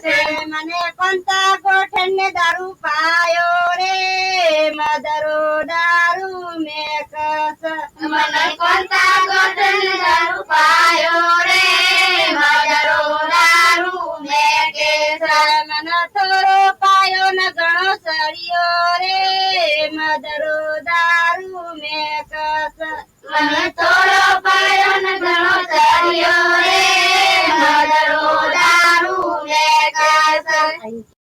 છે મને કોંતા ગોઠણ ને દારૂ પાયો રે. મદરો દારૂ મેક મને કોંતા ગોટન દારૂ પાયો રે. મદરો દારૂ મેઘે છે મને થોડો પાયો ને ઘણો સળિયો રે. મદરો દારૂ મેક મને થોડો I.